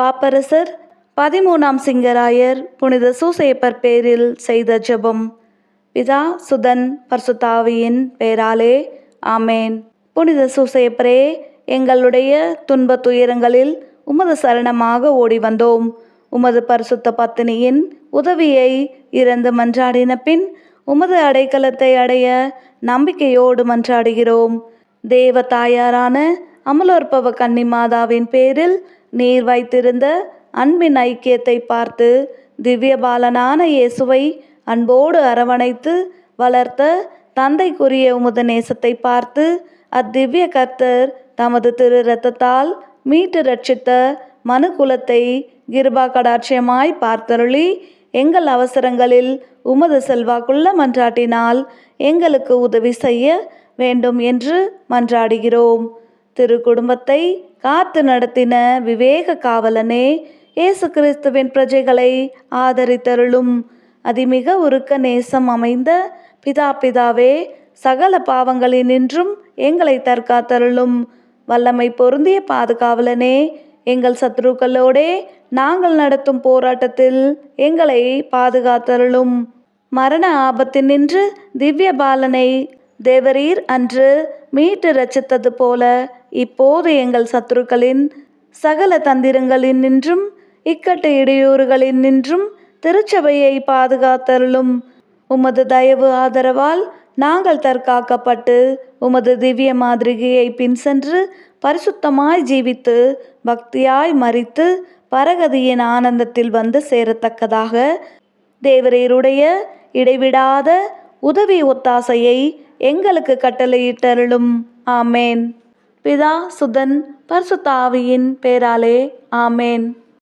பாப்பரசர் பதிமூணாம் சிங்கராயர் புனித சூசேப்பர் பேரில் செய்த ஜெபம். பிதா சுதன் பர்சுத்தாவியின் பெயராலே ஆமேன். புனித சூசேப்பரே எங்களுடைய துன்பத் துயரங்களில் உமது சரணமாக ஓடி வந்தோம் உமது பரிசுத்த பத்தினியின் உதவியை இறந்து மன்றாடின பின் உமது அடைக்கலத்தை அடைய நம்பிக்கையோடு மன்றாடுகிறோம். தேவ தாயாரான அமலோற்பவ கன்னி மாதாவின் பேரில் நீர் வைத்திருந்த அன்பின் ஐக்கியத்தை பார்த்து திவ்யபாலனான இயேசுவை அன்போடு அரவணைத்து வளர்த்த தந்தைக்குரிய உமது நேசத்தை பார்த்து அத்திவ்ய கர்த்தர் தமது திரு ரத்தத்தால் மீட்டு ரட்சித்த மனு குலத்தை கிருபா கடாட்சியமாய் பார்த்தருளி எங்கள் அவசரங்களில் உமது செல்வாக்குள்ள மன்றாட்டினால் எங்களுக்கு உதவி செய்ய வேண்டும் என்று மன்றாடுகிறோம். திரு குடும்பத்தை காத்து நடத்தின விவேக காவலனே இயேசு கிறிஸ்துவின் பிரஜைகளை ஆதரித்தருளும். அதிமிக உருக்க நேசம் அமைந்த பிதா பிதாவே சகல பாவங்களினின்றும் எங்களை தற்காத்தருளும். வல்லமை பொருந்திய பாதுகாவலனே எங்கள் சத்ருக்களோடே நாங்கள் நடத்தும் போராட்டத்தில் எங்களை பாதுகாத்தருளும். மரண ஆபத்தினின்று திவ்ய பாலனை தேவரீர் அன்று மீட்டு ரச்சித்தது போல இப்போது எங்கள் சத்துருக்களின் சகல தந்திரங்களின் நின்றும் இக்கட்டு இடையூறுகளின் நின்றும் திருச்சபையை பாதுகாத்தருளும். உமது தயவு ஆதரவால் நாங்கள் தற்காக்கப்பட்டு உமது திவ்ய மாதிரிகையை பின் சென்று பரிசுத்தமாய் ஜீவித்து பக்தியாய் மறித்து பரகதியின் ஆனந்தத்தில் வந்து சேரத்தக்கதாக தேவரீருடைய இடைவிடாத உதவி ஒத்தாசையை எங்களுக்கு கட்டளையிட்டருளும். ஆமேன். பிதா சுதன் பர்சுத்தாவியின் பேராலே. ஆமேன்.